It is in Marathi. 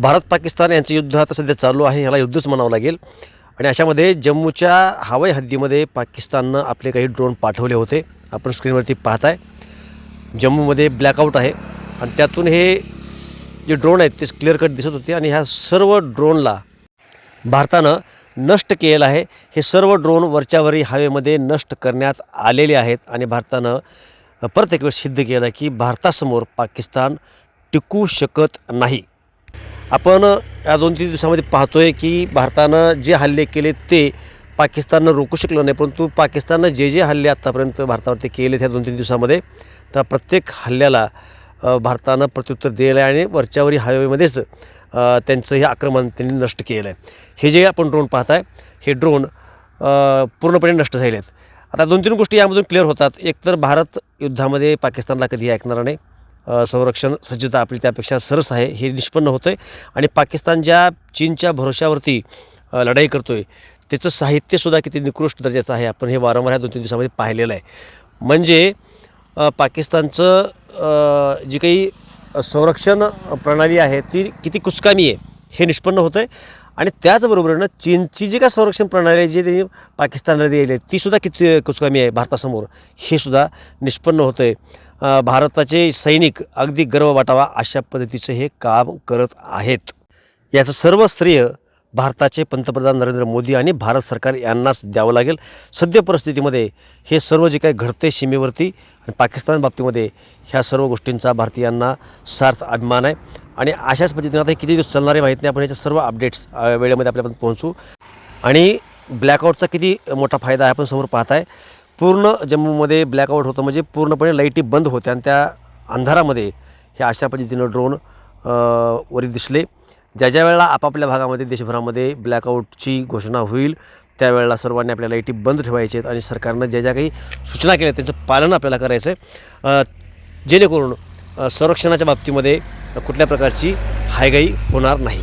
भारत पाकिस्तान यांचं युद्ध आता सध्या चालू आहे ह्याला युद्धच म्हणावं लागेल. आणि अशामध्ये जम्मूच्या हवाई हद्दीमध्ये पाकिस्ताननं आपले काही ड्रोन पाठवले होते. आपण स्क्रीनवरती पाहताय. जम्मूमध्ये ब्लॅकआउट आहे. आणि त्यातून हे जे ड्रोन आहेत ते क्लिअर कट दिसत होते आणि ह्या सर्व ड्रोनला भारतानं नष्ट केलेलं आहे. हे सर्व ड्रोन वरच्यावरी हवेमध्ये नष्ट करण्यात आलेले आहेत आणि भारतानं प्रत्येक वेळेस सिद्ध केलं की भारतासमोर पाकिस्तान टिकू शकत नाही. आपण या दोन तीन दिवसामध्ये पाहतोय की भारतानं जे हल्ले केले ते पाकिस्ताननं रोखू शकलं नाही परंतु पाकिस्ताननं जे जे हल्ले आत्तापर्यंत भारतावरती केले ह्या दोन तीन दिवसामध्ये त्या प्रत्येक हल्ल्याला भारतानं प्रत्युत्तर दिलेलं आहे आणि वरच्यावरी हायवेमध्येच त्यांचं हे आक्रमण त्यांनी नष्ट केलं आहे. हे जे आपण ड्रोन पाहताय हे ड्रोन पूर्णपणे नष्ट झाले आहेत. आता दोन तीन गोष्टी यामधून क्लिअर होतात. एकतर भारत युद्धामध्ये पाकिस्तानला कधी ऐकणार नाही. संरक्षण सज्जता आपली त्यापेक्षा सरस आहे हे निष्पन्न होतं आहे आणि पाकिस्तान ज्या चीनच्या भरोश्यावरती लढाई करतो आहे त्याचं साहित्यसुद्धा किती निकृष्ट दर्जाचं आहे आपण हे वारंवार ह्या दोन तीन दिवसामध्ये पाहिलेलं आहे. म्हणजे पाकिस्तानचं जी काही संरक्षण प्रणाली आहे ती किती कुचकामी आहे हे निष्पन्न होतं आहे आणि त्याचबरोबरीनं चीनची जी काय संरक्षण प्रणाली आहे जी त्यांनी पाकिस्तानला दिली आहे तीसुद्धा किती कुचकामी आहे भारतासमोर हे सुद्धा निष्पन्न होतं आहे भारताचे सैनिक अगदी गर्व वाटावा अशा पद्धतीचं हे काम करत आहेत. याचं सर्व श्रेय भारताचे पंतप्रधान नरेंद्र मोदी आणि भारत सरकार यांनाच द्यावं लागेल. सद्य परिस्थितीमध्ये हे सर्व जे काही घडते सीमेवरती आणि पाकिस्तान बाबतीमध्ये ह्या सर्व गोष्टींचा भारतीयांना सार्थ अभिमान आहे. आणि अशाच पद्धतीने आता किती दिवस चालणारे माहीत नाही आपण याच्या सर्व अपडेट्स वेळेमध्ये आपल्यापर्यंत पोहोचू. आणि ब्लॅकआउटचा किती मोठा फायदा आहे आपण समोर पाहत आहे पूर्ण जम्मूमध्ये ब्लॅकआउट होतं. म्हणजे पूर्णपणे लाईटी बंद होत्या आणि त्या अंधारामध्ये हे अशा पद्धतीनं ड्रोन वरी दिसले. ज्या ज्या वेळेला आपापल्या भागामध्ये देशभरामध्ये ब्लॅकआउटची घोषणा होईल त्यावेळेला सर्वांनी आपल्या लाईटी बंद ठेवायचे आहेत आणि सरकारनं ज्या ज्या काही सूचना केल्या त्यांचं पालन आपल्याला करायचं आहे जेणेकरून संरक्षणाच्या बाबतीमध्ये कुठल्या प्रकारची हायगाई होणार नाही.